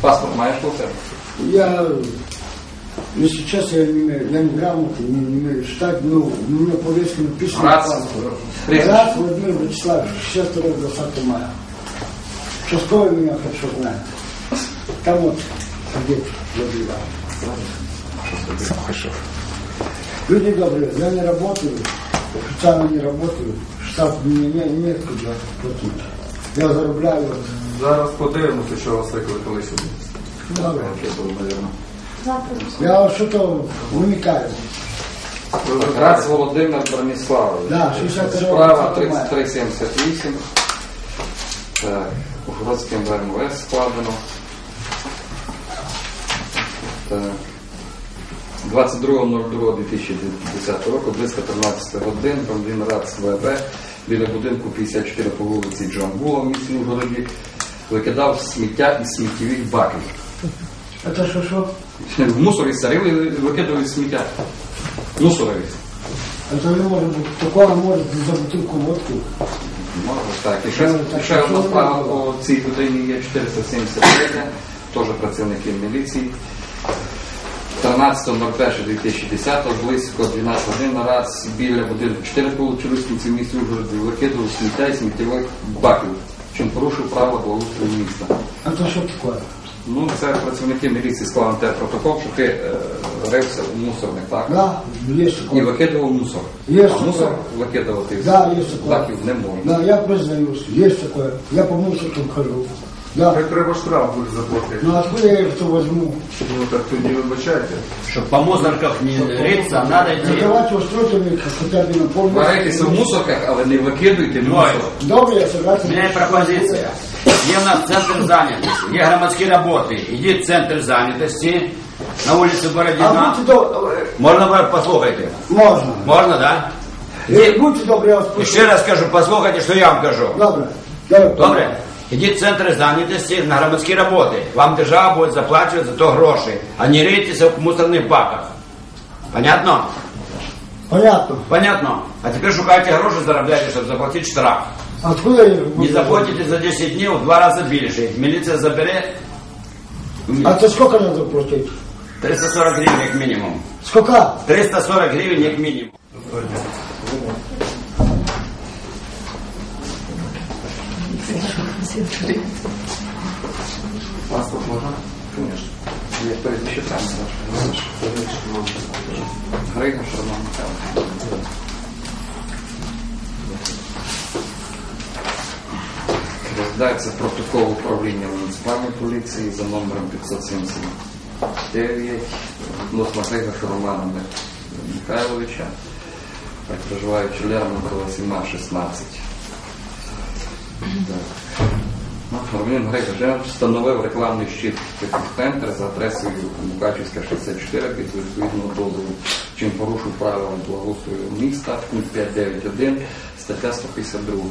Паспорт маєш себе? Я, если честно, я не умею, я не грамотный, не, не умею читать, но у меня повестка написано. Рац, паспорт. Рац Владимир Вячеславович, 62 20 мая. Шестое меня хорошо знает. Там вот сидит Владимир. Люди добрые, я не работаю, официально не работаю, штат мне не, нет куда платить. Я зарабатываю. Зараз подивимося, що вас викликали сюди. Добре. Я. Я что-то уникаю. Рац Володимир Брониславович. Да, 62 Справа 3378. Так, Ужгородським ВМВС складено. Так. 22.02.2010 року, близько 13 годин, громадянин РАЦ ВБ біля будинку 54 по вулиці Джамбула в місті Ужгороді викидав сміття із сміттєвих баків. Это что, что? В мусорі старили і викидали сміття. Мусорові. Это не может быть. Такое может за бутылку водки. Може, так. І ще, і ще одна справа по цій людині є 473, теж працівники міліції. 13.01.2010 близько 12 годин раз біля будинку 4 получилисниці в місті Ужгороді викидували сміття і сміттєвих баків, чим порушив право благоустрою міста. А то що такое? Ну, це працівники міліції склали те протокол, що ти е, рився у мусорник, так? Да, есть І викидував мусор. Є а таке. мусор викидувати Да, есть такое. баків не можна. Да, я признаюсь, є такое. Я по мусоркам хожу. Да. Так треба штраф буде заплатити. Ну откуда я их-то возьму? Ну так тоді вибачайте. Чтобы по мусорках не рыться, надо Ну, идти. давайте устройте мне хотя бы на полную. Варитеся в мусорках, але не викидуйте Ой. мусор. Добре, я У согласен. меня есть пропозиция. Є у нас центр занятости, є громадські роботи. Ідіть в центр занятості на вулиці А Бородіна. будьте добры. Можна ви послухайте? Можно. Можна, да? Э, Будьте добры, я вас І прошу. ще раз кажу, послухайте, що я вам кажу. Добре. Добре. Добре? Ідіть в центр зайнятості на громадські роботи. Вам держава буде заплачувати за то гроші, а не рийтеся в мусорних баках. Понятно? Понятно. Понятно. А теперь шукайте гроши, заробляйте, чтобы заплатить штраф. Откуда я их буду? Не заплатите за 10 дней в два раза більше. Міліція забере А это сколько надо платить? 340 гривень як мінімум. Сколько? 340 гривень як Паспорт прізвище там ваше. Григор Роман Михайлович. Розглядається протокол управління муніципальної поліції за номером 579 відносно Григора Романа Михайловича, проживаючи Лермонтова 1716. Громадянин Григор встановив рекламний щит центр за адресою Мукачівська 64 без відповідного дозволу, чим порушив правила благоустрою міста, пункт 591, стаття 152.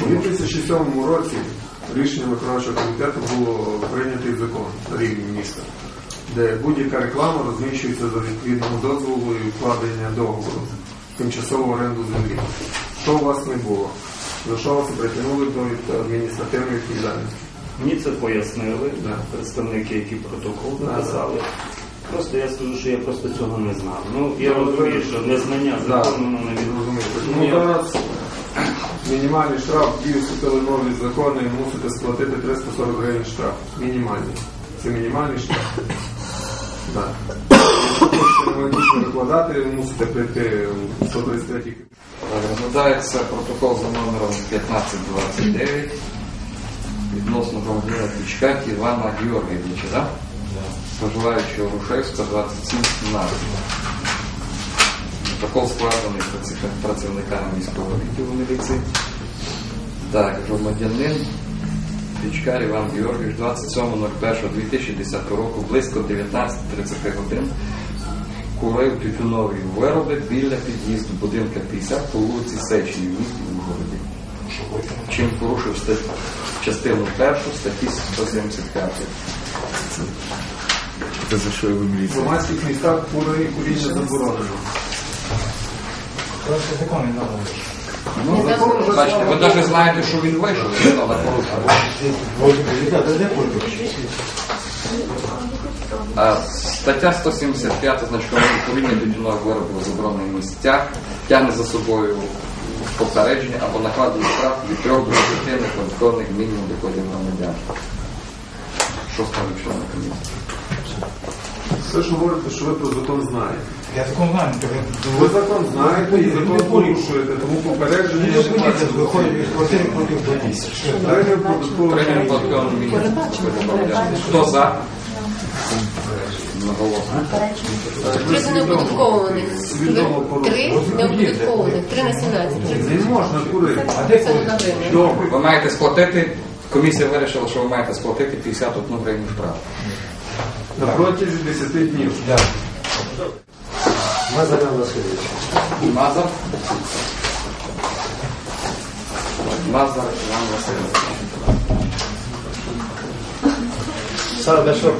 У 2007 році рішенням виконавчого комітету було прийнятий закон на рівні міста, де будь-яка реклама розміщується за відповідного дозволу і вкладення договору тимчасову оренду землі. Що у вас не було? За що вас притягнули до адміністративної відповідальності? Мені це пояснили Да. представники, які протокол Да, написали. Просто я скажу, що я просто цього не знав. Ну я Ну, розумію, що незнання Да. закону воно не від- Розумієте. Ну, Тому зараз мінімальний штраф, дію вступили нові закони, і мусите сплатити 340 гривень штраф. Мінімальний. Це мінімальний штраф. Так. Якщо викладати, мусите прийти у 133 Розглядається протокол за номером 1529 відносно громадянина Пічка Івана Георгійовича, да? проживаючого Грушевська 2717. Протокол складений працівниками міського відділу міліції. Так, громадянин Пічкар Іван Георгійович 27.01.2010 року близько 19.30 годин курив тютюнові вироби біля під'їзду будинка 50 по вулиці Сечній в місті Ужгороді. Чим порушив статтю, частину першу статті 175. Це за що ви В міліція? громадських містах куріння заборонено. Ну, бачите, ви навіть знаєте, що він вийшов, що треба Стаття 175 значком відповідні до дільного виробу в заборонених місцях тягне за собою попередження або накладення штраф від 3 до 5 неподаткових мінімум доходів громадян. Що скажуть члени комісії? Ви ж говорите, що ви про закон знаєте. Я закон знаю, Ви закон знаєте і закон порушуєте, тому попередження не поліція виходить від квартири проти поліції. Премію податкового. Хто за? Три неоподаткованих. Свідомо Три неоподаткованих. Три на 17. Не можна курити. А де. Добре. Ви маєте сплатити, комісія вирішила, що ви маєте сплатити 51 гривню штраф. На протязі 10 днів. Мазар Васильович. Мазар. Мазар Іван Васильович. Саме большое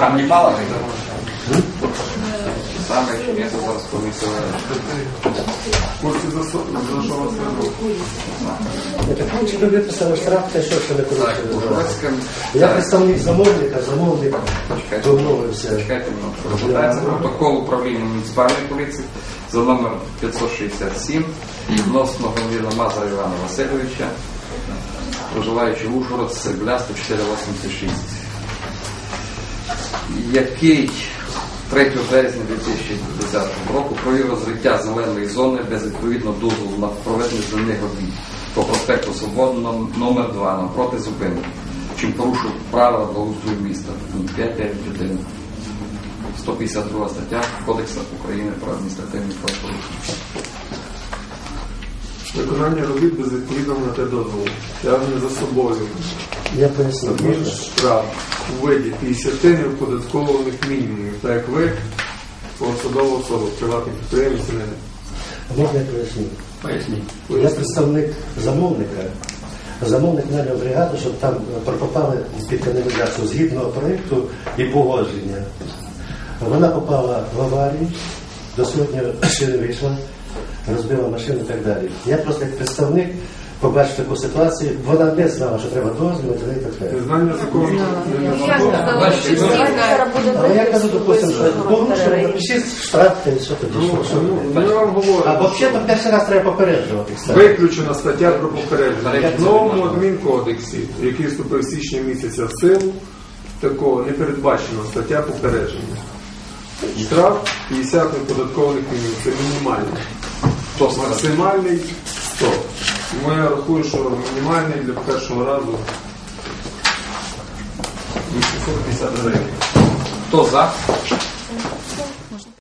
Там не ні, це зараз. В курсі за що вас? Это получили виписали штраф, те, що ще не Так, Я представник замовника, замовник Чекайте, домовився. чекайте. Розглядається протокол управління муніципальної поліції за номер 567 відносно громадянина Мазара Івана Васильовича, проживаючи в Ужгород, Сербля 10486, який 3 березня 2010 року провів розриття зеленої зони без відповідного дозволу на проведення земних робіт по проспекту Свободи ном- номер 2 навпроти зупинки, чим порушив правила благоустрою міста. Пункт 5.9.1. 152 стаття Кодексу України про адміністративні правопорушення. Виконання робіт без відповідного на те дозволу. Тягне за собою. Я поясню. Адмін можна? штраф у виді 50 неоподаткованих мінімумів, так як ви посадова особа, приватний підприємець не Можна я поясню? Поясніть. Я представник замовника. Замовник наняв бригаду, щоб там пропопали під каналізацію згідно проєкту і погодження. Вона попала в аварію, до сьогодні ще не вийшла, розбила машину і так далі. Я просто як представник побачив таку ситуацію, вона не знала, що треба дозвіл і так далі. Незнання закону знають. Але я кажу, допустим, що порушили, напишіть штраф, та що тоді, Ну, що, ну, вам А взагалі то перший раз треба попереджувати. кстати. Виключена стаття про попередження. В новому адмінкодексі, який вступив в січні місяця в силу, такого не передбачена стаття попередження. Штраф 50 неподаткованих мінімум. Це мінімальний. Скаже? Максимальний 100. Тому я рахую, що мінімальний для першого разу 850 гривень. Хто за?